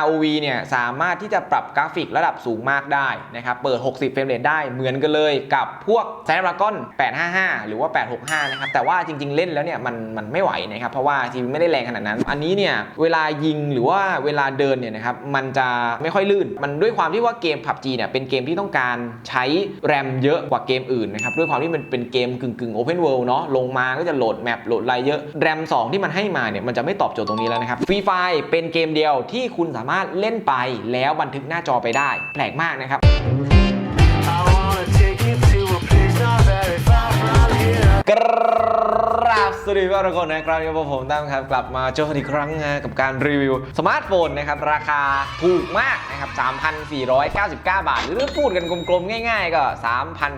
ROV เนี่ยสามารถที่จะปรับกราฟิกระดับสูงมากได้นะครับ เปิด 60 เฟรมเรทได้เหมือนกันเลยกับพวก Snapdragon 855 หรือว่า 865 นะครับ แต่ว่าจริง ๆ เล่นแล้วเนี่ยมันมันไม่ไหวนะครับ เพราะว่าทีมไม่ได้แรงขนาดนั้น อันนี้เนี่ยเวลายิงหรือว่าเวลาเดินเนี่ยนะครับมันจะไม่ค่อยลื่น มันด้วยความที่ว่าเกม PUBG เนี่ยเป็นเกมที่ต้องการใช้แรมเยอะกว่าเกมอื่นนะครับด้วยความที่มันเป็นเกมกึ่งกึ่ง Open World เนาะลงมาก็จะโหลดแมปโหลดอะไรเยอะแรม 2 ที่มันให้มาเนี่ยมันจะไม่ตอบโจทย์ตรงนี้แล้วนะครับฟรีไฟเป็นเกมเดียวที่คุณสามารถเล่นไปแล้วบันทึกหน้าจอไปได้ แปลกมากนะครับ I wanna take you to a place not very far from here. กราบ สวัสดีทุกคนนะครับยู่กับผมตั้มครับ กลับมาเจอกันอีกครั้งนะกับการรีวิวสมาร์ทโฟนนะครับ ราคาถูกมากนะครับ 3,499 บาท หรือพูดกันกลมๆ ง่ายๆ ก็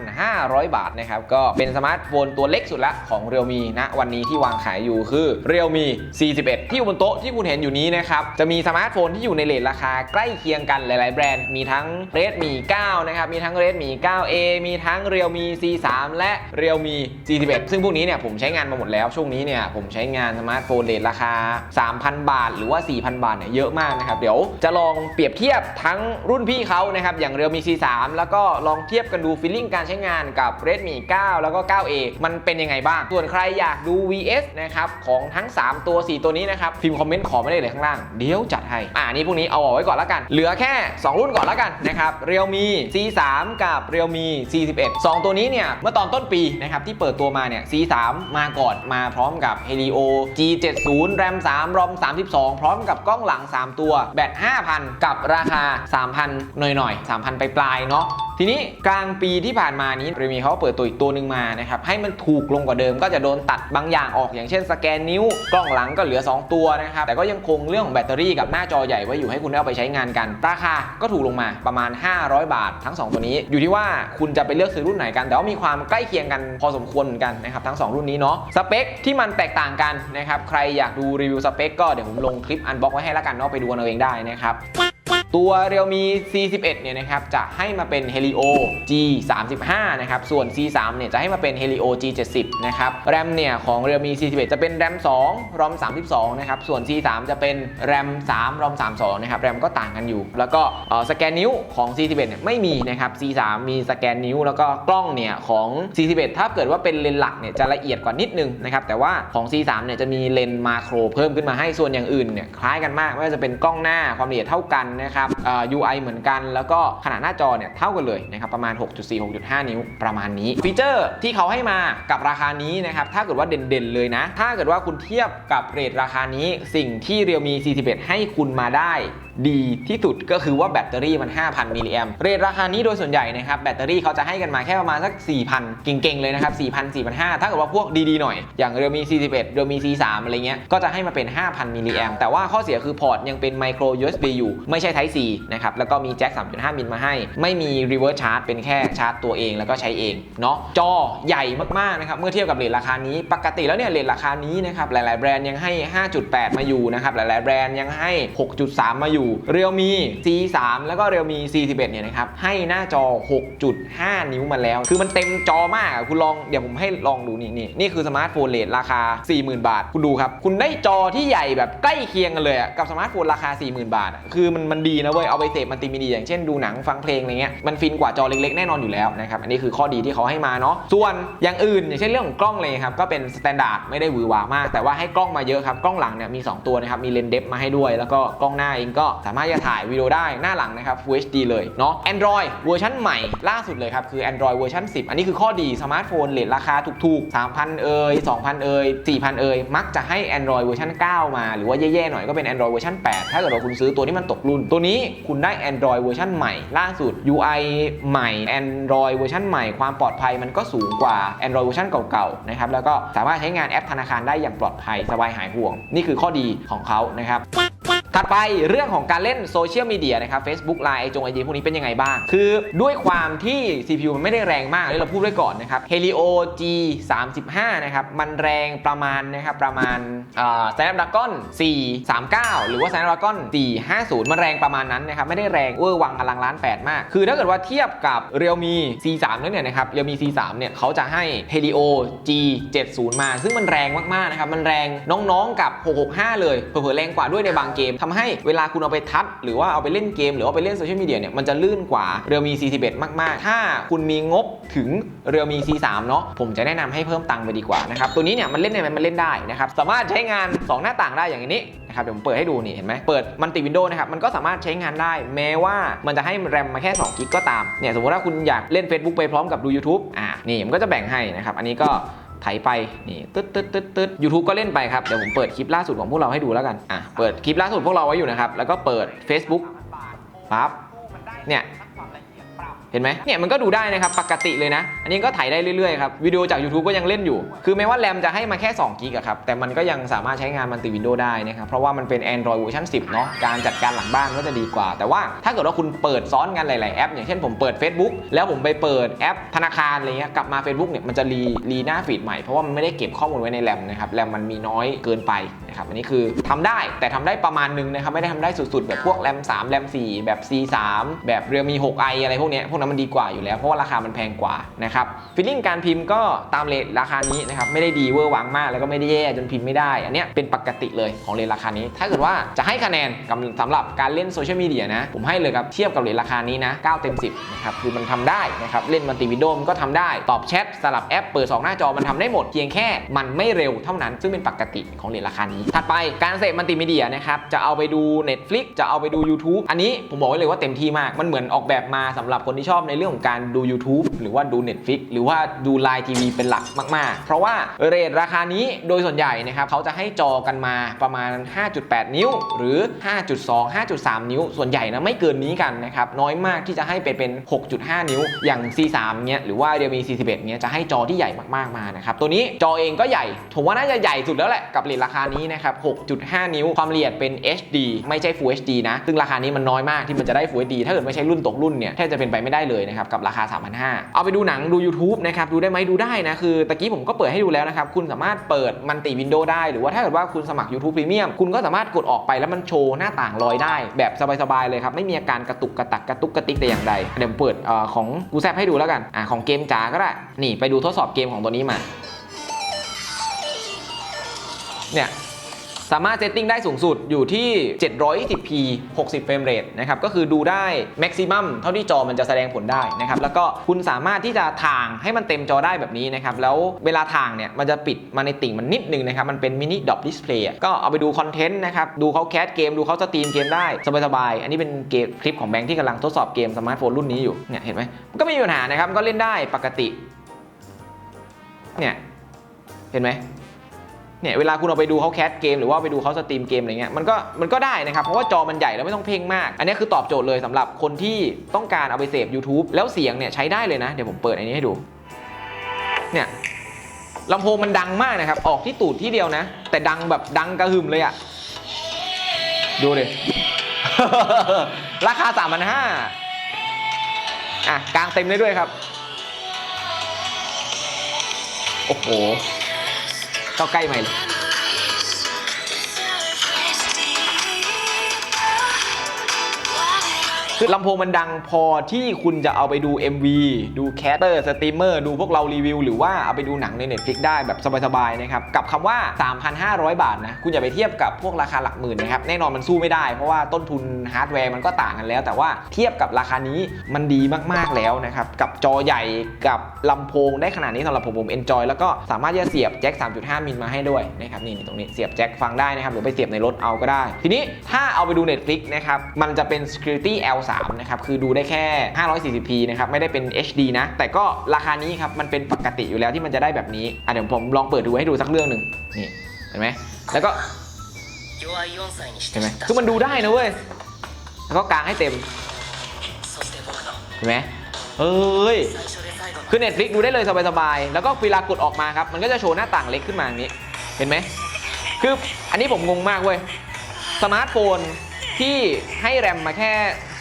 3,500 บาทนะครับ ก็เป็นสมาร์ทโฟนตัวเล็กสุดละของ Realme นะวันนี้ที่วางขายอยู่คือ Realme 41 ที่อยู่บนโต๊ะที่คุณเห็นอยู่นี้นะครับ จะมีสมาร์ทโฟนที่อยู่ในเลทราคาใกล้เคียงกันหลายๆ แบรนด์มีทั้ง Redmi 9นะครับมีทั้ง Redmi 9A มีทั้ง Realme C3 และ Realme C11 ซึ่งพวกนี้เนี่ยผมใช้งานมาหมดแล้วช่วงนี้เนี่ยผมใช้งานสมาร์ทโฟนเลทราคา 3,000 บาท หรือว่า 4,000 บาทเนี่ยเยอะมากนะครับ เดี๋ยวจะลองเปรียบเทียบทั้งรุ่นพี่เขานะครับ อย่าง Realme C3 แล้วก็ลองเทียบกันดูฟีลลิ่งการใช้งานกับ Redmi 9 แล้วก็ 9A มันเป็นยังไงบ้าง ส่วนใครอยากดู VS นะครับของทั้ง 3 ตัว 4 ตัวนี้นะครับพิมพ์คอมเมนต์ขอไม่ได้เลยข้างล่างเดี๋ยวจัดให้อ่านี่พวกนี้เอาเอาไว้ก่อนละกัน เหลือแค่ 2 รุ่นก่อนละกันนะครับ Realme C3 กับ Realme C11 2 ตัวนี้เนี่ยเมื่อตอนต้นปีนะครับที่เปิดตัวมาเนี่ย C3 มาก่อนมาพร้อมกับ Helio G70 RAM 3 ROM 32 พร้อมกับกล้องหลัง 3 ตัว แบต 5,000 กับราคา 3,000 หน่อยๆ 3,000 ไปปลายๆเนาะทีนี้กลางปีที่ผ่านมานี้เรมีเขาเปิดตัวอีกตัวหนึ่งมานะครับให้มันถูกลงกว่าเดิมก็จะโดนตัดบางอย่างออกอย่างเช่นสแกนนิ้ว กล้องหลังก็เหลือ 2 ตัวนะครับแต่ก็ยังคงเรื่องของแบตเตอรี่กับหน้าจอใหญ่ไว้อยู่ให้คุณได้เอาไปใช้งานกัน ราคาก็ถูกลงมาประมาณ 500 บาท ทั้ง 2 ตัวนี้ อยู่ที่ว่าคุณจะไปเลือกซื้อรุ่นไหนกัน แต่ว่ามีความใกล้เคียงกันพอสมควรเหมือนกันนะครับทั้ง 2 รุ่นนี้เนาะสเปคที่มันแตกต่างกันนะครับ ใครอยากดูรีวิวสเปคก็เดี๋ยวผมลงคลิปอันบ็อกไว้ให้แล้วกันเนาะไปดูเอาเองได้นะครับ ตัว Realme C11 เนี่ยนะครับจะให้มาเป็น Helio G35 นะครับส่วน C3 เนี่ยจะให้มาเป็น Helio G70 นะครับ RAM เนี่ยของ Realme C11 จะเป็น RAM 2 ROM 32นะครับส่วน C3 จะเป็น RAM 3 ROM 32นะครับ RAM ก็ต่างกันอยู่ แล้วก็สแกนนิ้วของ C11 เนี่ยไม่มีนะครับ C3 มีสแกนนิ้ว แล้วก็กล้องเนี่ยของ C11 ถ้าเกิดว่าเป็นเลนส์หลักเนี่ยจะละเอียดกว่านิดนึงนะครับแต่ว่าของ C3 เนี่ยจะมีเลนส์มาโครเพิ่มขึ้นมาให้ส่วนอย่างอื่นเนี่ยคล้ายกันมากไม่ว่าจะเป็นกล้องหน้าความละเอียดเท่ากันนะครับเอ่อ UI เหมือนกันแล้วก็ขนาดหน้าจอเนี่ยเท่ากันเลยนะครับประมาณ 6.4 6.5 นิ้วประมาณนี้ ฟีเจอร์ที่เขาให้มากับราคานี้นะครับถ้าเกิดว่าเด่นๆเลยนะ ถ้าเกิดว่าคุณเทียบกับเรทราคานี้ สิ่งที่เรียวมี 41 ให้คุณมาได้ ดีที่สุดก็คือว่าแบตเตอรี่มัน 5,000 มิลลิแอมเรทราคานี้โดยส่วนใหญ่นะครับแบตเตอรี่เขาจะให้กันมาแค่ประมาณสัก 4,000 เก่งๆ เลยนะครับ 4,000 4,500 ถ้าเกิดว่าพวกดีๆ หน่อย อย่าง Realme C11 Realme C3 อะไรเงี้ย ก็จะให้มาเป็น 5,000 มิลลิแอมแต่ว่าข้อเสียคือพอร์ตยังเป็น micro USB อยู่ ไม่ใช่ Type C นะครับ แล้วก็มีแจ็ค 3.5 มิลมาให้ ไม่มี reverse charge เป็นแค่ชาร์จตัวเองแล้วก็ใช้เองเนาะ จอใหญ่มากๆ นะครับ เมื่อเทียบกับเรทราคานี้ ปกติแล้วเนี่ยเรทราคานี้นะครับ หลายๆ แบรนด์ยังให้ 5.8 มาอยู่นะครับ หลายๆ แบรนด์ยังให้ 6.3 มาอยู่ Realme C3 แล้วก็ Realme C11 เนี่ยนะครับ ให้หน้าจอ 6.5 นิ้วมาแล้ว คือมันเต็มจอมากคุณลองเดี๋ยวผมให้ลองดูนี่นี่นี่คือสมาร์ทโฟนเลทราคา 40,000 บาท คุณดูครับ คุณได้จอที่ใหญ่แบบใกล้เคียงกันเลยอะกับสมาร์ทโฟนราคา 40,000 บาท คือมันมันดีนะเว้ยเอาไปเสพมัลติมีดีอย่างเช่นดูหนังฟังเพลงอะไรเงี้ยมันฟินกว่าจอเล็กๆแน่นอนอยู่แล้วนะครับอันนี้คือข้อดีที่เขาให้มาเนาะส่วนอย่างอื่น อย่างเช่นเรื่องของกล้องเลยครับก็เป็นสแตนดาร์ดไม่ได้หวือหวามาก แต่ว่าให้กล้องมาเยอะครับกล้องหลังเนี่ยมี 2 ตัวนะครับมีเลนส์เดฟมาให้ด้วย แล้วก็กล้องหน้าเองก็สามารถจะถ่ายวิดีโอได้หน้าหลังนะครับ Full HD เลยเนาะ Android เวอร์ชันใหม่ล่าสุดเลยครับ คือ Android เวอร์ชัน10 อันนี้คือข้อดีสมาร์ทโฟนเลทราคาถูกๆ 3,000 เอ่ย2,000 เอ่ย4,000 เอ่ยมักจะให้ Android เวอร์ชัน9 มา หรือว่าแย่ๆหน่อยก็เป็น Android เวอร์ชัน8 ถ้าเกิดว่าคุณซื้อตัวที่มันตกรุ่น ตัวนี้คุณได้ Android เวอร์ชันใหม่ ล่าสุด UI ใหม่ Android เวอร์ชันใหม่ความปลอดภัยมันก็สูงกว่า Android เวอร์ชันเก่าๆนะครับแล้วก็สามารถใช้งานแอปธนาคารได้อย่างปลอดภัยสบายหายห่วง นี่คือข้อดีของเขานะครับ ถัดไปเรื่องของการเล่นโซเชียลมีเดียนะครับ Facebook Line ไอจงไอจีพวกนี้เป็นยังไงบ้าง คือด้วยความที่ CPU มันไม่ได้แรงมากเลยเราพูดไว้ก่อนนะครับ Helio G 35นะครับ มันแรงประมาณนะครับ ประมาณเอ่อ Snapdragon 439 หรือว่า Snapdragon 450 มันแรงประมาณนั้นนะครับ ไม่ได้แรงเวอร์วังอลังล้านแปดมาก คือถ้าเกิดว่าเทียบกับ Realme C3 แล้วเนี่ยนะครับ Realme C3 เนี่ยเขาจะให้ Helio G 70มา ซึ่งมันแรงมากๆนะครับมันแรงน้องๆกับ 665 เลยเผื่อๆแรงกว่าด้วยในบางเกมทำให้เวลาคุณเอาไปทัชหรือว่าเอาไปเล่นเกม หรือว่าไปเล่นโซเชียลมีเดียเนี่ยมันจะลื่นกว่าเรียวมี41มาก ๆ ถ้าคุณมีงบถึงเรียวมี C3 เนาะผมจะแนะนำให้เพิ่มตังค์ไปดีกว่านะครับตัวนี้เนี่ยมันเล่นในมันเล่นได้นะครับสามารถใช้งาน 2 หน้าต่างได้อย่างนี้นะครับเดี๋ยวผมเปิดให้ดูนี่เห็นไหมเปิดมันติวินโดว์นะครับมันก็สามารถใช้งานได้ แม้ว่ามันจะให้แรมมาแค่2กิกก็ตามเนี่ยสมมติว่าคุณอยากเล่น Facebook ไปพร้อมกับดู YouTube อ่านี่มันก็จะแบ่งให้นะครับอันนี้ก็ ไถไป นี่ตึ๊ดตึ๊ดตึ๊ดตึ๊ดยูทูบก็เล่นไปครับ เดี๋ยวผมเปิดคลิปล่าสุดของพวกเราให้ดูแล้วกัน อะ เปิดคลิปล่าสุดพวกเราไว้อยู่นะครับ แล้วก็เปิด Facebook ปั๊บเนี่ย เห็นไหมเนี่ยมันก็ดูได้นะครับปกติเลยนะ อันนี้ก็ถ่ายได้เรื่อยๆครับวิดีโอจาก YouTube ก็ยังเล่นอยู่ คือแม้ว่าแรมจะให้มาแค่2กิกะครับแต่มันก็ยังสามารถใช้งานมันติวินโดว์ได้นะครับเพราะว่ามันเป็น Android เวอร์ชัน10 เนาะการจัดการหลังบ้านก็จะดีกว่า แต่ว่าถ้าเกิดว่าคุณเปิดซ้อนกันหลายๆแอป อย่างเช่นผมเปิด Facebook แล้วผมไปเปิดแอปธนาคารอะไรเงี้ยกลับมา Facebook เนี่ยมันจะรีรีหน้าฟีดใหม่เพราะว่ามันไม่ได้เก็บข้อมูลไว้ในแรมนะครับแรมมันมีน้อยเกินไปนะครับอันนี้คือทำได้แต่ทำได้ประมาณนึงนะครับไม่ได้ทำได้สุดๆ แบบพวกแรม3แรม4แบบ C3 แบบ Realme 6i อะไรพวกนี้พวกนั้นมันดีกว่าอยู่แล้วเพราะว่าราคามันแพงกว่านะครับฟีลลิ่งการพิมพ์ก็ตามเลทราคานี้นะครับไม่ได้ดีเวอร์วังมาก แล้วก็ไม่ได้แย่จนพิมพ์ไม่ได้ อันเนี้ยเป็นปกติเลยของเลทราคานี้ ถ้าเกิดว่าจะให้คะแนนกับสำหรับการเล่นโซเชียลมีเดียนะผมให้เลยครับเทียบกับเลทราคานี้นะ9เต็ม10นะครับคือมันทำได้นะครับเล่นมัลติวิดีโอมันก็ทำได้ตอบแชทสลับแอปเปิดสองหน้าจอมันทำได้หมดเพียงแค่มันไม่เร็วเท่านั้นซึ่งเป็นปกติของเลทราคานี้ถัดไปการเสพมัลติมีเดียนะครับจะเอาไปดู Netflix จะเอาไปดู YouTube อันนี้ผมบอกไว้เลยว่าเต็มที่มากมันเหมือนออกแบบมาสำหรับคนที่ชอบในเรื่องของการดู YouTube หรือว่าดู Netflix หรือว่าดูไลน์ทีวีเป็นหลักมาก ๆ เพราะว่าเรทราคานี้โดยส่วนใหญ่นะครับเขาจะให้จอกันมาประมาณ 5.8 นิ้ว หรือ 5.2 5.3 นิ้ว ส่วนใหญ่นะไม่เกินนี้กันนะครับน้อยมากที่จะให้ไปเป็น 6.5 นิ้ว อย่าง C3 เนี้ยหรือว่า Realme C11 เนี้ยจะให้จอที่ใหญ่มากๆมานะครับตัวนี้จอเองก็ใหญ่ ผมว่าน่าจะใหญ่สุดแล้วแหละกับเรทราคานี้นะครับ 6.5 นิ้ว ความละเอียดเป็น HD ไม่ใช่ Full HD นะ ซึ่งราคานี้มันน้อยมากที่มันจะได้ Full HD ถ้าเกิดไม่ใช่รุ่นตกรุ่นเนี่ยแทบจะเป็นไปไม่ได้เลยนะครับกับราคา 3,500 เอาไปดูหนังดู YouTube นะครับดูได้ไหมดูได้นะคือตะกี้ผมก็เปิดให้ดูแล้วนะครับคุณสามารถเปิดมันติวินโดว์ได้หรือว่าถ้าเกิดว่าคุณสมัคร YouTube Premium คุณก็สามารถกดออกไปแล้วมันโชว์หน้าต่างลอยได้ แบบสบายๆเลยครับไม่มีอาการกระตุกกระตักกระตุกกระติกแต่อย่างใดเดี๋ยวผมเปิดเอ่อของกูแซบให้ดูแล้วกันอ่าของเกมจ๋าก็ได้นี่ไปดูทดสอบเกมของตัวนี้มาเนี่ย สามารถเซตติ้งได้สูงสุดอยู่ที่ 720p 60 เฟรมเรทนะครับ ก็คือดูได้แม็กซิมัมเท่าที่จอมันจะแสดงผลได้นะครับ แล้วก็คุณสามารถที่จะถ่างให้มันเต็มจอได้แบบนี้นะครับ แล้วเวลาถ่างเนี่ยมันจะปิดมาในติ่งมันนิดนึงนะครับ มันเป็นมินิดอปดิสเพลย์ก็เอาไปดูคอนเทนต์นะครับ ดูเขาแคสเกม ดูเขาสตรีมเกมได้สบายๆ อันนี้เป็นเกมคลิปของแบงค์ที่กำลังทดสอบเกมสมาร์ทโฟนรุ่นนี้อยู่ เนี่ยเห็นไหมมันก็ไม่มีปัญหานะครับ ก็เล่นได้ปกติ เนี่ย เห็นไหม เนี่ยเวลาคุณเอาไปดูเขาแคสเกมหรือว่าไปดูเขาสตรีมเกมอะไรเงี้ยมันก็มันก็ได้นะครับ เพราะว่าจอมันใหญ่แล้วไม่ต้องเพ่งมาก อันนี้คือตอบโจทย์เลยสำหรับคนที่ต้องการเอาไปเสพ YouTube แล้วเสียงเนี่ยใช้ได้เลยนะ เดี๋ยวผมเปิดอันนี้ให้ดู เนี่ยลำโพงมันดังมากนะครับ ออกที่ตูดที่เดียวนะ แต่ดังแบบดังกระหึ่มเลยอะดูดิราคา3 5 0 0อะกลางเต็มได้ด้วยครับ โอ้โห เข้าใกล้ใหม่เลย คือลำโพงมันดังพอที่คุณจะเอาไปดู MV ดูแคสเตอร์สตรีมเมอร์ดูพวกเรารีวิว หรือว่าเอาไปดูหนังใน Netflix ได้แบบสบายๆนะครับกับคำว่า 3,500 บาทนะคุณอย่าไปเทียบกับพวกราคาหลักหมื่นนะครับแน่นอนมันสู้ไม่ได้เพราะว่าต้นทุนฮาร์ดแวร์มันก็ต่างกันแล้ว แต่ว่าเทียบกับราคานี้มันดีมากๆแล้วนะครับกับจอใหญ่กับลำโพงได้ขนาดนี้สำหรับผมผมเอนจอยแล้วก็สามารถที่จะเสียบแจ็ค 3.5 มิลมาให้ด้วยนะครับนี่นี่ตรงนี้เสียบแจ็คฟังได้นะครับหรือไปเสียบในรถเอาก็ได้ ทีนี้ถ้าเอาไปดู Netflix นะครับมันจะเป็น Security L3 3นะครับคือดูได้แค่ 540p นะครับไม่ได้เป็น HD นะ แต่ก็ราคานี้ครับมันเป็นปกติอยู่แล้วที่มันจะได้แบบนี้อะเดี๋ยวผมลองเปิดดูให้ดูสักเรื่องหนึ่งนี่เห็นไหมแล้วก็เห็นไหมคือมันดูได้นะเว้ยแล้วก็กางให้เต็มเห็นไหมเฮ้ยคือ Netflix ดูได้เลยสบายๆ แล้วก็เวลากดออกมาครับ มันก็จะโชว์หน้าต่างเล็กขึ้นมาอย่างนี้ เห็นไหม คืออันนี้ผมงงมากเว้ย สมาร์ทโฟนที่ให้แรมมาแค่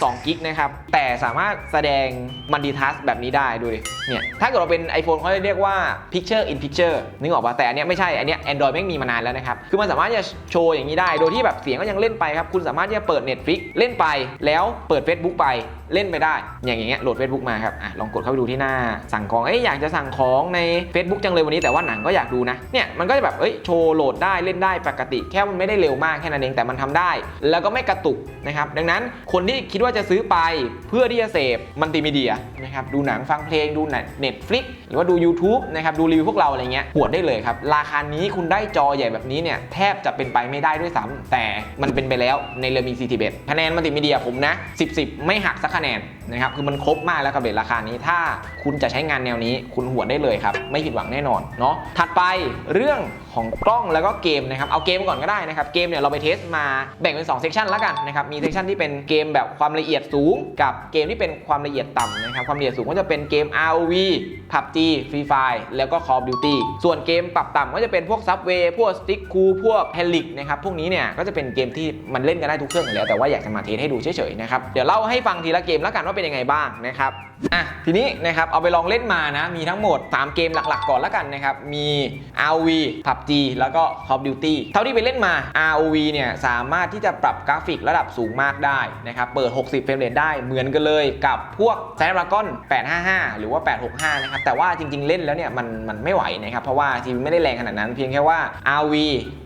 2กิกนะครับ แต่สามารถแสดงมัลติทัสแบบนี้ได้ดูดิเนี่ยถ้าเกิดเราเป็น iPhone เขาจะเรียกว่า Picture in Picture นึกออกป่ะแต่อันเนี้ยไม่ใช่อันเนี้ย Android แม่มีมานานแล้วนะครับ คือมันสามารถจะโชว์อย่างนี้ได้ โดยที่แบบเสียงก็ยังเล่นไปครับ คุณสามารถที่จะเปิด Netflix เล่นไป แล้วเปิด Facebook ไปเล่นไปได้อย่างอย่างเงี้ยโหลด Facebook มาครับอลองกดเข้าไปดูที่หน้าสั่งของเอ้ยอยากจะสั่งของใน Facebook จังเลยวันนี้แต่ว่าหนังก็อยากดูนะเนี่ยมันก็จะแบบเอ้ยโชว์โหลดได้เล่นได้ปกติ แค่มันไม่ได้เร็วมากแค่นั้นเองแต่มันทำได้ แล้วก็ไม่กระตุกนะครับดังนั้นคนที่คิดว่าจะซื้อไปเพื่อที่จะเสพมัลติมีเดียนะครับดูหนังฟังเพลงดูเน็ตฟลิกหรือว่าดู YouTube นะครับดูรีวิวพวกเราอะไรเงี้ยหวดได้เลยครับ ราคานี้คุณได้จอใหญ่แบบนี้เนี่ยแทบจะเป็นไปไม่ได้ด้วยซ้ำแต่มันเป็นไปแล้วในเรมีซีทีเบคะแนนมัลติมีเดียผมนะ10 10 ไม่หักสักคะแนน นะครับคือมันครบมากแล้วกับเรทราคานี้ ถ้าคุณจะใช้งานแนวนี้ คุณหัวได้เลยครับ ไม่ผิดหวังแน่นอนเนาะถัดไปเรื่องของกล้องแล้วก็เกมนะครับเอาเกมก่อนก็ได้นะครับเกมเนี่ยเราไปเทสมาแบ่งเป็น2เซสชันแล้วกันนะครับมีเซสชันที่เป็นเกมแบบความละเอียดสูง กับเกมที่เป็นความละเอียดต่ำนะครับความละเอียดสูงก็จะเป็นเกม ROV PUBG Free Fire แล้วก็ Call of Duty ส่วนเกมปรับต่ำก็จะเป็นพวก Subway พวก Stick c o o พวก Helix นะครับพวกนี้เนี่ยก็จะเป็นเกมที่มันเล่นกันได้ทุกเครื่องอยู่แล้วแต่ว่าอยากจะมาเทสให้ดูเฉยๆนะครับเดี๋ยวเล่าให้ฟังทีละเกมแล้วกันว่าเป็นยังไงบ้างนะครับอะทีนี้นะครับเอาไปลองเล่นมานะ มีทั้งหมด 3 เกมหลักๆ ก่อนแล้วกันนะครับ มี ROV PUBG แล้วก็ Call of Duty เท่าที่ไปเล่นมา ROV เนี่ยสามารถที่จะปรับกราฟิกระดับสูงมากได้นะครับ เปิด 60 เฟรมเรทได้เหมือนกันเลยกับพวก Snapdragon 855 หรือว่า 865 นะครับ แต่ว่าจริงๆเล่นแล้วเนี่ยมันมันไม่ไหวนะครับ เพราะว่าทีมไม่ได้แรงขนาดนั้น เพียงแค่ว่า ROV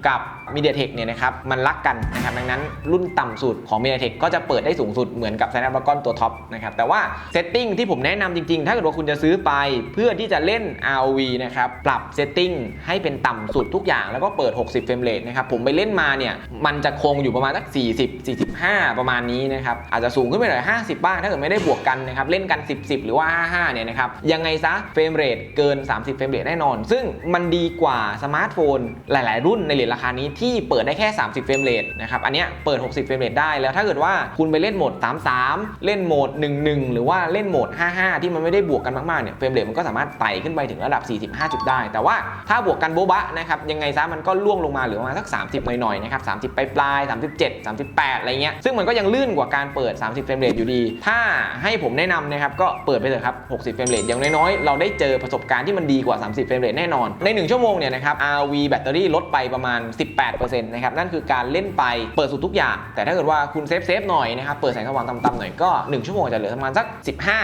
กับ MediaTek เนี่ยนะครับมันรักกันนะครับดังนั้นรุ่นต่ำสุดของ MediaTek ก็จะเปิดได้สูงสุดเหมือนกับ Snapdragon ตัวท็อปนะครับ แต่ว่าเซตติ้งที่ผมแนะนำจริงๆ ถ้าเกิดว่าคุณจะซื้อไปเพื่อที่จะเล่น ROV นะครับ ปรับเซตติ้งให้เป็นต่ำสุดทุกอย่าง แล้วก็เปิด 60 เฟรมเรทนะครับ ผมไปเล่นมาเนี่ยมันจะคงอยู่ประมาณสัก 40 45 ประมาณนี้นะครับ อาจจะสูงขึ้นไปหน่อย50 บ้าง ถ้าเกิดไม่ได้บวกกันนะครับ เล่นกัน 10 10 หรือว่า 55 เนี่ยนะครับ ยังไงซะเฟรมเรทเกิน 30 เฟรมเรทแน่นอน ซึ่งมันดีกว่าสมาร์ทโฟนหลาย ๆ รุ่นในเรทราคานี้ที่เปิดได้แค่ 30 เฟรมเรทนะครับ อันเนี้ยเปิด 60 เฟรมเรทได้ แล้วถ้าเกิดว่าคุณไปเล่นโหมด 33 เล่นโหมด11 หรือว่าเล่นโหมด 55 ที่มันไม่ได้บวกกันมากๆ เนี่ยเฟรมเรทมันก็สามารถไต่ขึ้นไปถึงระดับ 40 50ได้ แต่ว่าถ้าบวกกันโบ๊ะบะนะครับยังไงซะมันก็ล่วงลงมาเหลือประมาณสัก 30 หน่อยๆ นะครับ 30 ปลายๆ37 38 อะไรเงี้ย ซึ่งมันก็ยังลื่นกว่าการเปิด 30 เฟรมเรทอยู่ดี ถ้าให้ผมแนะนำนะครับก็เปิดไปเถอะครับ 60 เฟรมเรทอย่างน้อยๆ เราได้เจอประสบการณ์ที่มันดีกว่า 30 เฟรมเรทแน่นอน ใน 1 ชั่วโมงเนี่ยนะครับ RV แบตเตอรี่ลดไปประมาณ 18%นะครับนั่นคือการเล่นไปเปิดสุดทุกอย่าง แต่ถ้าเกิดว่าคุณเซฟเซฟหน่อยนะครับเปิดแสงสว่างต่ำๆหน่อยก็1ชั่วโมงจะเหลือประมาณสัก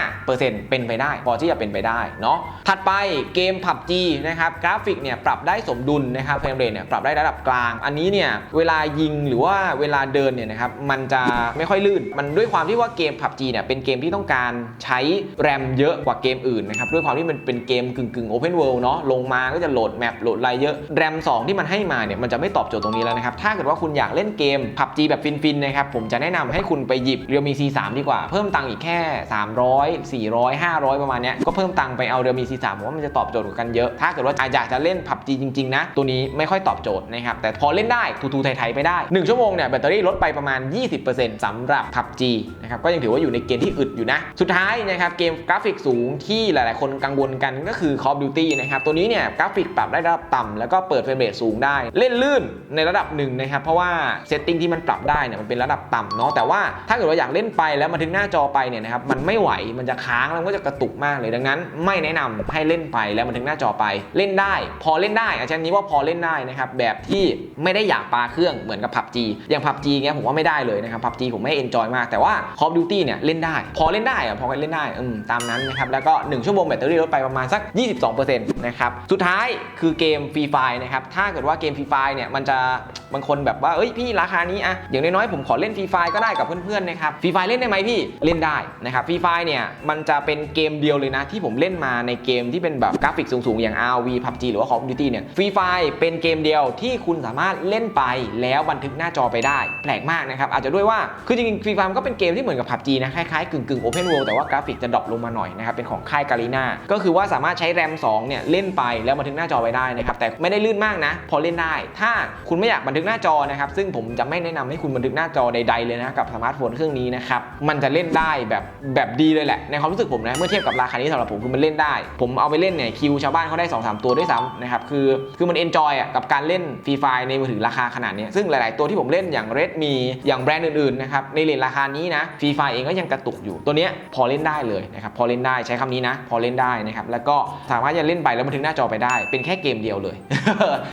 15%เป็นไปได้ พอที่จะเป็นไปได้เนาะถัดไปเกม PUBG นะครับกราฟิกเนี่ยปรับได้สมดุลนะครับเฟรมเรทเนี่ยปรับได้ระดับกลาง อันนี้เนี่ยเวลายิงหรือว่าเวลาเดินเนี่ยนะครับมันจะไม่ค่อยลื่น มันด้วยความที่ว่าเกม PUBG เนี่ยเป็นเกมที่ต้องการใช้แรมเยอะกว่าเกมอื่นนะครับด้วยความที่มันเป็นเกมกึ่งกึ่งโอเพนเวิลด์เนาะลงมาก็จะโหลดแมปโหลดอะไรเยอะแรม2 ที่มันให้มาเนี่ยมันจะไม่ตอบโจทย์ตรงนี้แล้วนะครับถ้าเกิดว่าคุณอยากเล่นเกม PUBG แบบฟินๆนะครับผมจะแนะนำให้คุณไปหยิบ Realme C3 ดีกว่าเพิ่มตังค์อีกแค่ 300 400 500 ประมาณนี้ก็เพิ่มตังค์ไปเอา Realme C3 ผมว่ามันจะตอบโจทย์กว่ากันเยอะ ถ้าเกิดว่าอยากจะเล่น PUBG จริงๆนะ ตัวนี้ไม่ค่อยตอบโจทย์นะครับ แต่พอเล่นได้ทูๆไทยๆไปได้ 1 ชั่วโมงเนี่ยแบตเตอรี่ลดไปประมาณ 20%สำหรับ PUBG นะครับก็ยังถือว่าอยู่ในเกณฑ์ที่อึดอยู่นะ สุดท้ายนะครับเกมกราฟิกสูงที่หลายๆ คนกังวลกันก็คือ Call of Duty นะครับตัวนี้เนี่ยกราฟิกปรับได้ระดับต่ำแล้วก็เปิดเฟรมเรทสูงได้ เล่นลื่นในระดับหนึ่งนะครับเพราะว่าเซตติ้งที่มันปรับได้เนี่ยมันเป็นระดับต่ำเนาะแต่ว่าถ้าเกิดว่าอยากเล่นไปแล้วมาถึงหน้าจอไปเนี่ยนะครับมันไม่ไหวมันจะค้างแล้วก็จะกระตุกมากเลยดังนั้น ไม่แนะนำให้เล่นไปแล้วมาถึงหน้าจอไปเล่นได้ พอเล่นได้อาจารย์นี้ว่าพอเล่นได้นะครับแบบที่ไม่ได้อยากปาเครื่องเหมือนกับ PUBG อย่าง PUBG เงี้ยผมว่าไม่ได้เลยนะครับ PUBG ผมไม่เอนจอยมากแต่ว่า Call of Duty เนี่ยเล่นได้ พอเล่นได้อะพอเล่นได้อืมตามนั้นนะครับแล้วก็ 1 ชั่วโมงแบตเตอรี่ลดไปประมาณสัก 22%นะครับสุดท้ายคือเกมฟรีไฟนะครับถ้าเกิดว่าเกมฟรีไฟเนี่ยมันจะบางคนแบบว่าเอ้ยพี่ราคานี้อะอย่างน้อยๆผมขอเล่นฟรีไฟก็ได้กับเพื่อนๆนะครับฟรีไฟเล่นได้ไหมพี่เล่นได้นะครับฟรีไฟเนี่ยมันจะเป็นเกมเดียวเลยนะที่ผมเล่นมาในเกมที่เป็นแบบกราฟิกสูงๆ อย่าง RV PUBG หรือว่า Call of Duty เนี่ยฟรีไฟเป็นเกมเดียวที่คุณสามารถเล่นไปแล้วบันทึกหน้าจอไปได้ แปลกมากนะครับ อาจจะด้วยว่า คือจริงๆฟรีไฟมันก็เป็นเกมที่เหมือนกับ PUBG นะคล้ายๆกึ่งๆ Open World แต่ว่ากราฟิกจะดรอปลงมาหน่อยนะครับเป็นของค่ายการีนาก็คือว่าสามารถใช้แรม2เนี่ยเล่นไปแล้วบันทึกหน้าจอไว้ได้นะครับแต่ไม่ได้ลื่นมากนะ พอเล่นได้ ถ้าคุณไม่อยากบันทึกหน้าจอนะครับซึ่งผมจะไม่แนะนำให้คุณบันทึกหน้าจอใดๆเลยนะกับสมาร์ทโฟนเครื่องนี้นะครับมันจะเล่นได้แบบแบบดีเลยแหละ ในความรู้สึกผมนะ เมื่อเทียบกับราคานี้สำหรับผมคือมันเล่นได้ ผมเอาไปเล่นเนี่ยคิวชาวบ้านเขาได้2อสตัวด้วยซ้ำนะครับ คือคือมันเอนจอยอะกับการเล่นฟรีไฟในมือถือราคาขนาดนี้ ซึ่งหลาย ๆ ตัวที่ผมเล่นอย่าง Redmi อย่างแบรนด์อื่น ๆ นะครับ ในเลนราคานี้นะฟรีไฟเองก็ยังกระตุกอยู่ ตัวเนี้ยพอเล่นได้เลยนะครับ พอเล่นได้ใช้คำนี้นะ พอเล่นได้นะครับ แล้วก็สามารถจะเล่นไปแล้วบันทึกหน้าจอไปได้ เป็นแค่เกมเดียวเลย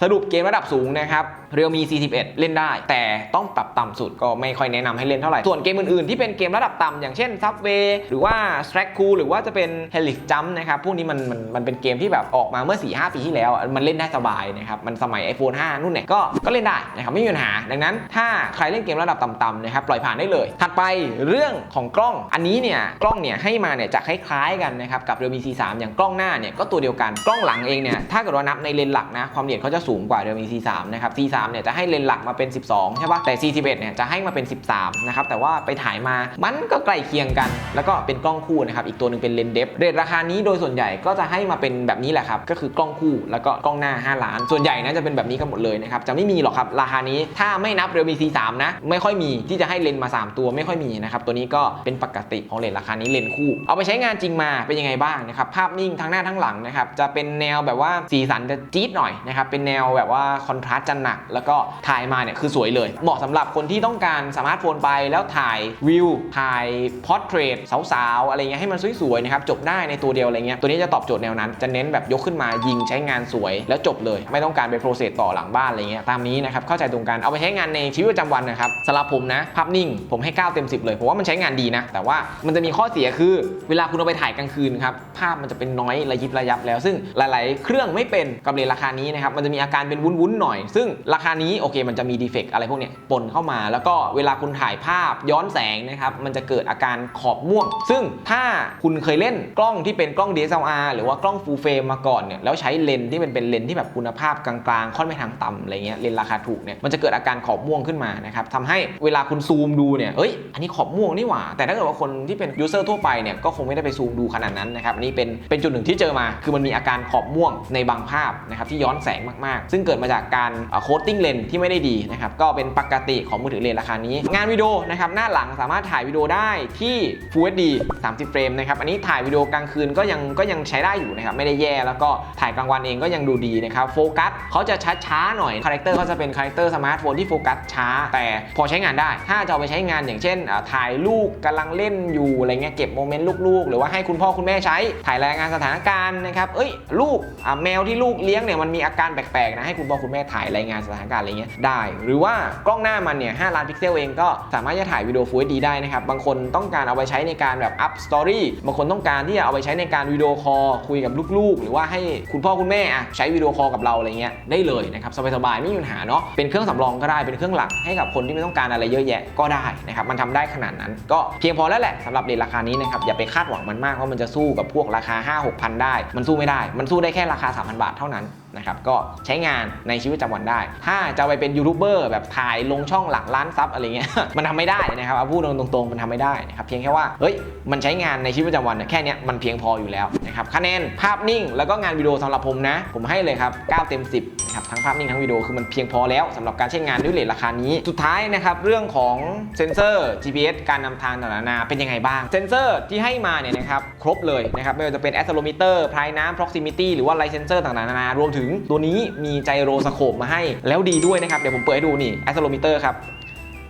สรุปเกมระดับสูงนะครับเรียวมี 41 เล่นได้ แต่ต้องปรับต่ำสุดก็ไม่ค่อยแนะนำให้เล่นเท่าไหร่ ส่วนเกมอื่นๆ ที่เป็นเกมระดับต่ำอย่างเช่น Subway หรือว่า s t r a c k o o หรือว่าจะเป็น Helix Jump นะครับพวกนี้มันมันมันเป็นเกมที่แบบออกมาเมื่อ 4-5 ปีที่แล้ว มันเล่นได้สบายนะครับมันสมัย iPhone 5 นู่นเนี่ยก็ก็เล่นได้นะครับไม่มีปัญหา ดังนั้น ถ้าใครเล่นเกมระดับต่ำๆนะครับปล่อยผ่านได้เลย ถัดไปเรื่องของกล้องอันนี้เนี่ยกล้องเนี่ยให้มาเนี่ยจะคล้ายๆกันนะครับกับ Realme C3 อย่างกล้องหน้าเนี่ยก็ตัวเดียวกันกล้องหลังเองเนี่ยถ้าเกิดว่านับในเลนส์หลักนะความละเอียดเขาจะสูงกว่า Realme C3 นะครับ C3 เนี่ยจะให้เลนส์หลักมาเป็น 12 ใช่ปะแต่ C11 เนี่ยจะให้มาเป็น 13 นะครับ แต่ว่าไปถ่ายมามันก็ใกล้เคียงกัน แล้วก็เป็นกล้องคู่นะครับ อีกตัวหนึ่งเป็นเลนส์เดฟเรทราคานี้โดยส่วนใหญ่ก็จะให้มาเป็นแบบนี้แหละครับ ก็คือกล้องคู่แล้วก็กล้องหน้า 5 ล้าน ส่วนใหญ่นะจะเป็นแบบนี้กันหมดเลยนะครับ จะไม่มีหรอกครับราคานี้ ถ้าไม่นับ Realme C3 นะ ไม่ค่อยมีที่จะให้เลนส์มา 3 ตัวไม่ค่อยมีนะครับ ตัวนี้ก็เป็นปกติของเลนส์ราคานี้เลนส์คู่ เอาไปใช้งานจริงมาเป็นยังไงบ้างนะครับ ภาพนิ่งทั้งหน้าทั้งหลังนะครับ จะเป็นแนวแบบว่าสีสันจะจี๊ดหน่อยนะครับ เป็นแนวแบบว่าคอนทราสต์จะหนักแล้วก็ถ่ายมาเนี่ยคือสวยเลย เหมาะสำหรับคนที่ต้องการสมาร์ทโฟนไปแล้วถ่ายวิวถ่ายพอร์เทรตสาวๆอะไรเงี้ยให้มันสวยๆนะครับจบได้ในตัวเดียวอะไรเงี้ยตัวนี้จะตอบโจทย์แนวนั้น จะเน้นแบบยกขึ้นมายิงใช้งานสวย แล้วจบเลย ไม่ต้องการไปโปรเซสต่อหลังบ้านอะไรเงี้ยตามนี้นะครับเข้าใจตรงกันเอาไปใช้งานในชีวิตประจำวันนะครับสำหรับผมนะภาพนิ่งผมให้ 9 เต็ม 10 เลยผมว่ามันใช้งานดีนะ แต่ว่ามันจะมีข้อเสียคือ เวลาคุณเอาไปถ่ายกลางคืนครับภาพมันจะเป็นน้อยระยิบระยับแล้ว ซึ่งหลาย ๆ เครื่องไม่เป็นกับเลนราคานี้นะครับมันจะมีอาการเป็นวุ้นๆหน่อย ซึ่งรราคานี้โอเคมันจะมีดีเฟกต์อะไรพวกเนี้ยปนเข้ามา แล้วก็เวลาคุณถ่ายภาพย้อนแสงนะครับมันจะเกิดอาการขอบม่วง ซึ่งถ้าคุณเคยเล่นกล้องที่เป็นกล้อง DSLR หรือว่ากล้อง full frame มาก่อนเนี่ยแล้วใช้เลนส์ที่มันเป็นเลนส์ที่แบบคุณภาพกลางๆ ค่อนไปทางต่ำอะไรเงี้ยเลนส์ราคาถูกเนี่ยมันจะเกิดอาการขอบม่วงขึ้นมานะครับทำให้เวลาคุณซูมดูเนี่ยเอ้ยอันนี้ขอบม่วงนี่หว่า แต่ถ้าเกิดว่าคนที่เป็นยูเซอร์ทั่วไปเนี่ยก็คงไม่ได้ไปซูมดูขนาดนั้นนะครับอันนี่เป็นเป็นจุดหนึ่งที่เจอมา คือมันมีอาการขอบม่วงในบางภาพนะครับที่ย้อนแสงมากๆ ซึ่งเกิดมาจากการโคตติ้งเลนที่ไม่ได้ดีนะครับก็เป็นปกติของมือถือเลนราคานี้ งานวิดีโอนะครับหน้าหลังสามารถถ่ายวิดีโอได้ที่ Full HD 30 เฟรมนะครับอันนี้ถ่ายวิดีโอกลางคืนก็ยังก็ยังใช้ได้อยู่นะครับไม่ได้แย่แล้วก็ถ่ายกลางวันเองก็ยังดูดีนะครับโฟกัสเขาจะช้าๆหน่อยคาแรคเตอร์เขาจะเป็นคาแรคเตอร์สมาร์ทโฟนที่โฟกัสช้า แต่พอใช้งานได้ ถ้าจะเอาไปใช้งานอย่างเช่น ถ่ายลูกกำลังเล่นอยู่อะไรเงี้ยเก็บโมเมนต์ลูกๆ หรือว่าให้คุณพ่อคุณแม่ใช้ถ่ายรายงานสถานการณ์นะครับเอ้ยลูกแมวที่ลูกเลี้ยงเนี่ยมันมีอาการแปลกๆนะให้คุณพ่อคุณแม่ถ่ายรายงานสถานการณ์อะไรเงี้ยได้ หรือว่ากล้องหน้ามันเนี่ย5ล้านพิกเซลเองก็สามารถจะถ่ายวิดีโอ Full HD ได้นะครับ บางคนต้องการเอาไปใช้ในการแบบอัพสตอรี่บางคนต้องการที่จะเอาไปใช้ในการวิดีโอคอลคุยกับลูกๆ หรือว่าให้คุณพ่อคุณแม่อะใช้วิดีโอคอลกับเราอะไรเงี้ยได้เลยนะครับสบายๆไม่มีปัญหาเนาะเป็นเครื่องสำรองก็ได้เป็นเครื่องหลักให้กับคนที่ไม่ต้องการอะไรเยอะแยะก็ได้นะครับมันทำได้ขนาดนั้น ก็เพียงพอแล้วแหละสำหรับเลนราคานี้นะครับอย่าไปคาดหวังมันมากว่ามันจะสู้กับพวกราคา 5 6 0 0ได้ มันสู้ไม่ได้ มันสู้ได้แค่ราคา 3,000 บาทเท่านั้น นะครับก็ใช้งานในชีวิตประจำวันได้ ถ้าจะไปเป็นยูทูบเบอร์แบบถ่ายลงช่องหลักล้านซับอะไรเงี้ย มันทำไม่ได้นะครับเอาพูดตรงๆ มันทำไม่ได้นะครับเพียงแค่ว่าเฮ้ยมันใช้งานในชีวิตประจำวันเนี่ยแค่นี้มันเพียงพออยู่แล้วนะครับคะแนนภาพนิ่งแล้วก็งานวิดีโอสำหรับผมนะ ผมให้เลยครับ 9 เต็ม 10นะครับทั้งภาพนิ่งทั้งวิดีโอคือมันเพียงพอแล้วสำหรับการใช้งานด้วยเลทราคานี้ สุดท้ายนะครับเรื่องของเซนเซอร์ GPS การนำทางต่างๆนาเป็นยังไงบ้าง เซนเซอร์ที่ให้มาเนี่ยนะครับครบเลยนะครับไม่ว่าจะเป็น accelerometer พายน้ำ proximity หรือว่า light sensor ต่างๆนานารวมถึงตัวนี้มีไจโรสโคปมาให้แล้วดีด้วยนะครับ เดี๋ยวผมเปิดให้ดูนี่ accelerometer ครับ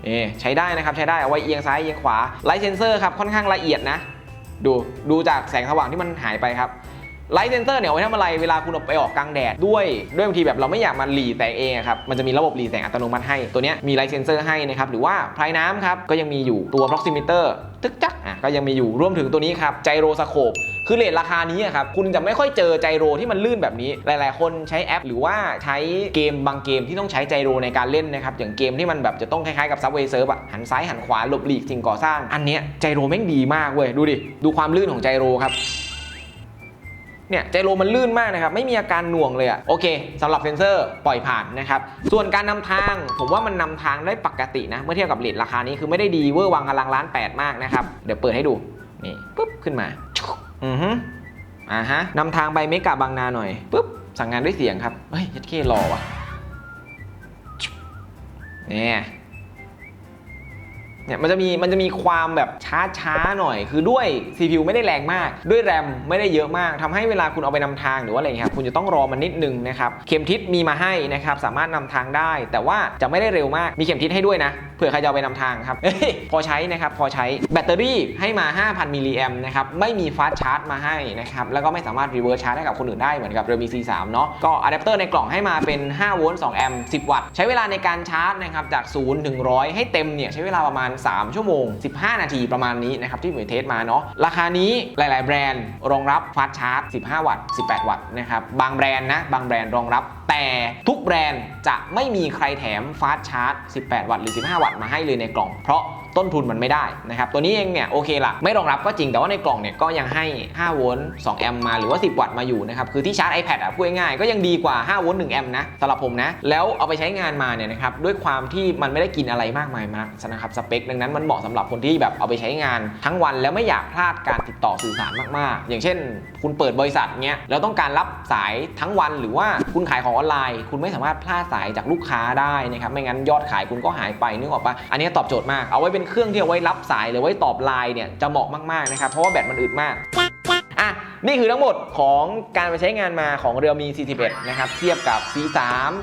นี่ใช้ได้นะครับ ใช้ได้เอาไว้เอียงซ้ายเอียงขวา light sensor ครับค่อนข้างละเอียดนะ ดูดูจากแสงสว่างที่มันหายไปครับไลท์เซนเซอร์เนี่ยเอาไว้ทำอะไรเวลาคุณออกไปออกกลางแดดด้วยด้วยบางทีแบบเราไม่อยากมาหลีแสงเองครับมันจะมีระบบหลีแสงอัตโนมัติให้ตัวนี้มีไลท์เซนเซอร์ให้นะครับหรือว่าพลายน้ำครับก็ยังมีอยู่ตัว proximeter ตึกจักอะก็ยังมีอยู่รวมถึงตัวนี้ครับไจโรสโคป คือเลทราคานี้ครับคุณจะไม่ค่อยเจอไจโรที่มันลื่นแบบนี้ หลาย ๆ คนใช้แอป หรือว่าใช้เกมบางเกมที่ต้องใช้ไจโรในการเล่นนะครับอย่างเกมที่มันแบบจะต้องคล้ายๆกับ Subway Surf อะหันซ้ายหันขวาหลบหลีกสิ่งก่อสร้าง อันเนี้ยไจโรแม่งดีมากเว้ยดูดิดูความลื่นของไจโรครับเนี่ยไจโรมันลื่นมากนะครับ ไม่มีอาการหน่วงเลยอะโอเคสำหรับเซนเซอร์ปล่อยผ่านนะครับ ส่วนการนำทาง ผมว่ามันนำทางได้ปกตินะ เมื่อเทียบกับเลทราคานี้คือไม่ได้ดีเวอร์วังอลังล้าน8มากนะครับ เดี๋ยวเปิดให้ดู นี่ปุ๊บขึ้นมา อือฮึอ่าฮะนำทางไปเมกะบางนาหน่อยปุ๊บสั่งงานด้วยเสียงครับเฮ้ยยัดเครอว่ะเนี่ย เนี่ยมันจะมีมันจะมีความแบบช้าช้าหน่อย คือด้วย CPU ไม่ได้แรงมาก ด้วยแรมไม่ได้เยอะมากทำให้เวลาคุณเอาไปนำทางหรือว่าอะไรเงี้ยครับคุณจะต้องรอมันนิดนึงนะครับเข็มทิศมีมาให้นะครับสามารถนำทางได้ แต่ว่าจะไม่ได้เร็วมากมีเข็มทิศให้ด้วยนะเผื่อใครจะเอาไปนำทางครับพอใช้นะครับพอใช้แบตเตอรี่ให้มา 5,000 มิลลิแอมนะครับไม่มีฟาสชาร์จมาให้นะครับแล้วก็ไม่สามารถรีเวิร์สชาร์จให้กับคนอื่นได้เหมือนกับ Realme C3 เนาะก็อะแดปเตอร์ในกล่องให้มาเป็น 5 โวลต์ 2 แอมป์ 10 วัตต์ ใช้เวลาในการชาร์จนะครับจาก 0 ถึง 100 ให้เต็มเนี่ยใช้เวลาประมาณ3 ชั่วโมง 15 นาทีประมาณนี้นะครับที่ผมเทสมาเนาะราคานี้หลาย ๆ แบรนด์รองรับฟาสชาร์จ 15 วัตต์ 18 วัตต์นะครับบางแบรนด์นะบางแบรนด์รองรับแต่ทุกแบรนด์จะไม่มีใครแถมฟาสชาร์จ 18 วัตต์หรือ 15 วัตต์มาให้เลยในกล่อง เพราะ ต้นทุนมันไม่ได้นะครับตัวนี้เองเนี่ยโอเคละไม่รองรับก็จริงแต่ว่าในกล่องเนี่ยก็ยังให้ 5 โวลต์ 2 แอมป์มาหรือว่า 10 วัตต์มาอยู่นะครับคือที่ชาร์จ iPad อะพูดง่ายๆก็ยังดีกว่า 5 โวลต์ 1 แอมป์นะสำหรับผมนะแล้วเอาไปใช้งานมาเนี่ยนะครับด้วยความที่มันไม่ได้กินอะไรมากมายมากนะครับสเปคดังนั้นมันเหมาะสำหรับคนที่แบบเอาไปใช้งานทั้งวันแล้วไม่อยากพลาดการติดต่อสื่อสารมากๆ อย่างเช่น คุณเปิดบริษัทเงี้ยแล้วต้องการรับสายทั้งวันหรือว่าคุณขายของออนไลน์ คุณไม่สามารถพลาดสายจากลูกค้าได้นะครับไม่งั้นยอดขายคุณก็หายไปนึกออกปะอันนี้ตอบโจทย์มากเอาไว้เป็นเครื่องที่เอาไว้รับสายหรือไว้ตอบไลน์เนี่ยจะเหมาะมากๆนะครับเพราะว่าแบตมันอึดมากอะนี่คือทั้งหมดของการไปใช้งานมาของ Realme C11 นะครับเทียบกับ C3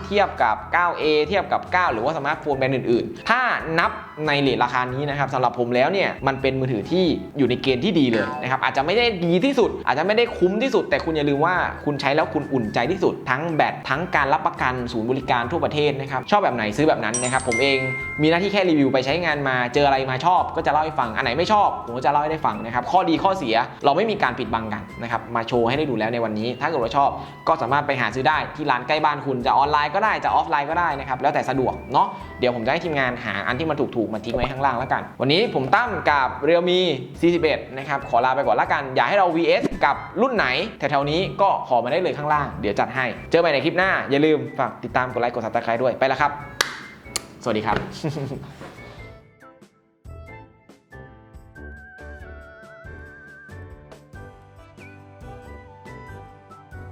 เทียบกับ 9A เทียบกับ 9 หรือว่าสมาร์ทโฟนแบรนด์อื่นๆ ถ้านับในเลทราคานี้นะครับสำหรับผมแล้วเนี่ยมันเป็นมือถือที่อยู่ในเกณฑ์ที่ดีเลยนะครับอาจจะไม่ได้ดีที่สุด อาจจะไม่ได้คุ้มที่สุด แต่คุณอย่าลืมว่าคุณใช้แล้วคุณอุ่นใจที่สุด ทั้งแบตทั้งการรับประกันศูนย์บริการทั่วประเทศนะครับชอบแบบไหนซื้อแบบนั้นนะครับผมเองมีหน้าที่แค่รีวิวไปใช้งานมาเจออะไรมาชอบ ก็จะเล่าให้ฟังอันไหนไม่ชอบผมก็จะเล่าให้ได้ฟังนะครับข้อดีข้อเสียเราไม่มีการปิดบังกันนะครับมาโชว์ให้ได้ดูแล้วในวันนี้ ถ้าเกิดว่าชอบก็สามารถไปหาซื้อได้ที่ร้านใกล้บ้านคุณจะออนไลน์ก็ได้จะออฟไลน์ก็ได้นะครับแล้วแต่สะดวกเนาะเดี๋ยวผมจะให้ทีมงานหาอันที่มันถูกกมาทิ้งไว้ข้างล่างแล้วกัน วันนี้ผมตั้มกับเรียวมี 41 นะครับ ขอลาไปก่อนละกัน อยากให้เรา VS กับรุ่นไหน แถวๆนี้ก็ขอมาได้เลยข้างล่าง เดี๋ยวจัดให้ เจอกันใหม่ในคลิปหน้า อย่าลืมฝากติดตามกดไลค์กดซับสไครต์ด้วย ไปแล้วครับ สวัสดีครับ